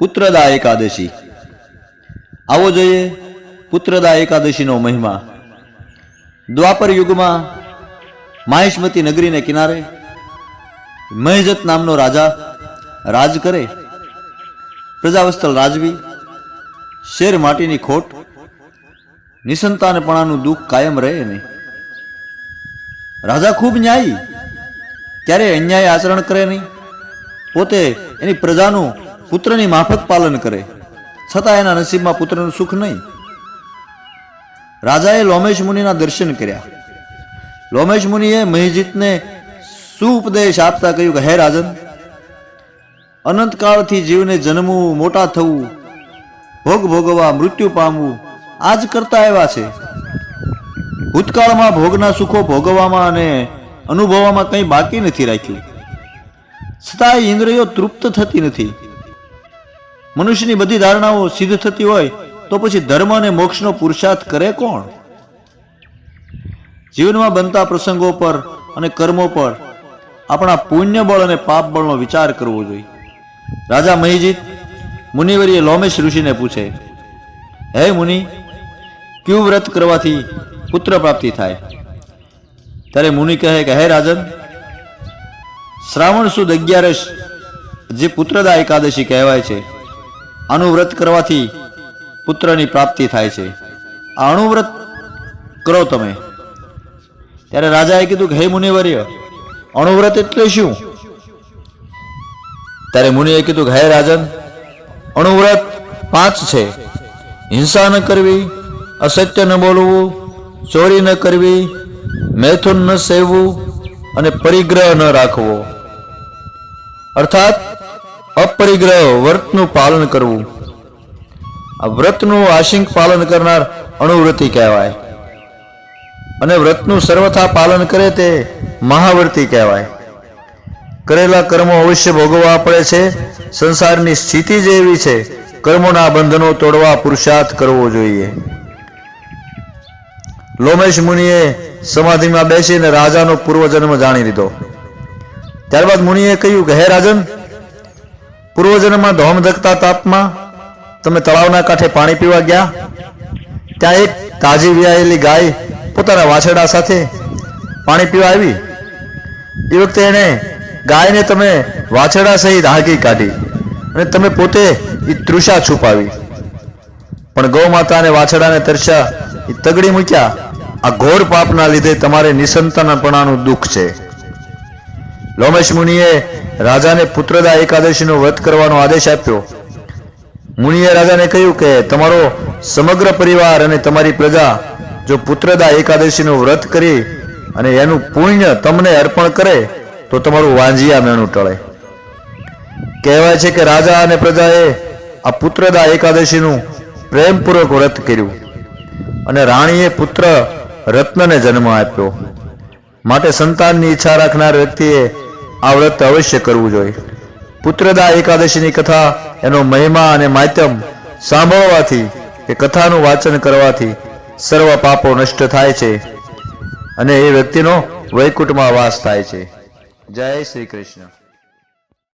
પુત્રદા એકાદશી. આવો જોઈએ પુત્રદા એકાદશીનો મહિમા. દ્વાપર યુગમાં માહિષ્મતી નગરીને કિનારે મહેજત નામનો રાજા રાજ કરે. પ્રજાવસ્થલ રાજવી શેર માટીની ખોટ નિસંતાનપણાનું દુઃખ કાયમ રહે નહીં રાજા ખૂબ ન્યાયી. ક્યારે અન્યાય આચરણ કરે નહીં. પોતે એની પ્રજાનું પુત્રની માફક પાલન કરે. છતાં એના નસીબમાં પુત્રનું સુખ નહીં. રાજાએ લોમેશ મુનિના દર્શન કર્યા. લોમેશ મુનિએ મહિજીતને સુઉપદેશ આપતા કહ્યું કે, હે રાજન, અનંતકાળથી જીવને જન્મવું, મોટા થવું, ભોગ ભોગવવા, મૃત્યુ પામવું આ જ કરતા એવા છે. ભૂતકાળમાં ભોગના સુખો ભોગવવામાં અને અનુભવવામાં કંઈ બાકી નથી રાખ્યું. છતાં ઇન્દ્રિયો તૃપ્ત થતી નથી. મનુષ્યની બધી ધારણાઓ સિદ્ધ થતી હોય તો પછી ધર્મ અને મોક્ષનો પુરુષાર્થ કરે કોણ? જીવનમાં બનતા પ્રસંગો પર અને કર્મો પર આપણા પુણ્ય બળ અને પાપ બળનો વિચાર કરવો જોઈએ. રાજા મહિજીત મુનિવરીએ લોમેશ ઋષિને પૂછે, હે મુનિ, ક્યુ વ્રત કરવાથી પુત્ર પ્રાપ્તિ થાય? ત્યારે મુનિ કહે કે, હે રાજન, શ્રાવણ સુદ અગિયારસ જે પુત્રદા એકાદશી કહેવાય છે આનું વ્રત કરવાથી પુત્રની પ્રાપ્તિ થાય છે. આ અણુવ્રત કરો તમે. ત્યારે રાજાએ કીધું કે, હે મુનિવર્ય, અણુવ્રત એટલે શું? ત્યારે મુનિએ કીધું કે, હે રાજન, અણુવ્રત પાંચ છે. હિંસા ન કરવી, અસત્ય ન બોલવું, ચોરી ન કરવી, મૈથુન ન સેવવું અને પરિગ્રહ ન રાખવો. અર્થાત અપરિગ્રહ વ્રતનું પાલન કરવું. આ વ્રતનું આશિંક પાલન કરનાર અણુવ્રતી કહેવાય. અને વ્રતનું સર્વથા પાલન કરે તે મહાવ્રતી કહેવાય. કરેલા કર્મો અવશ્ય ભોગવવા પડે છે. સંસારની સ્થિતિ જ એવી છે. કર્મોના બંધનો તોડવા પુરુષાર્થ કરવો જોઈએ. લોમેશ મુનિએ સમાધિમાં બેસીને રાજાનો પૂર્વજન્મ જાણી લીધો. ત્યારબાદ મુનિએ કહ્યું કે, હે રાજન પૂર્વજન્મમાં ધોમ ધકતા તાપમાં તમે તળાવના કાંઠે પાણી પીવા ગયા. ત્યાં એક તાજી વ્યાયેલી ગાય પોતાના વાછરડા સાથે પાણી પીવા આવી. એ વખતે એણે ગાયને તમે વાછરડા સહિત હાકી કાઢી અને તમે પોતે એ તૃષા છુપાવી. પણ ગૌ માતા અને વાછરડાને તરસ્યા એ તગડી મૂક્યા. આ ઘોર પાપના લીધે તમારે નિસંતાનપણાનું દુઃખ છે. લોમેશ મુનિએ રાજાને પુત્રદા એકાદશીનો વ્રત કરવાનો આદેશ આપ્યો. મુનિએ રાજાને કહ્યું કે તમારો સમગ્ર પરિવાર અને તમારી પ્રજા જો પુત્રદા એકાદશીનું વ્રત કરી અને એનું પુણ્ય તમને અર્પણ કરે, તો તમારું વાંજિયા મેણું ટળે. કહેવાય છે કે રાજા અને પ્રજાએ આ પુત્રદા એકાદશીનું પ્રેમપૂર્વક વ્રત કર્યું અને રાણીએ પુત્ર રત્નને જન્મ આપ્યો. માટે સંતાનની ઈચ્છા રાખનાર વ્યક્તિએ આ વ્રત અવશ્ય કરવું જોઈએ. પુત્રદા એકાદશીની કથા, એનો મહિમા અને માધ્યમ સાંભળવાથી કે કથાનું વાંચન કરવાથી સર્વ પાપો નષ્ટ થાય છે અને એ વ્યક્તિનો વૈકુંઠમાં વાસ થાય છે. જય શ્રી કૃષ્ણ.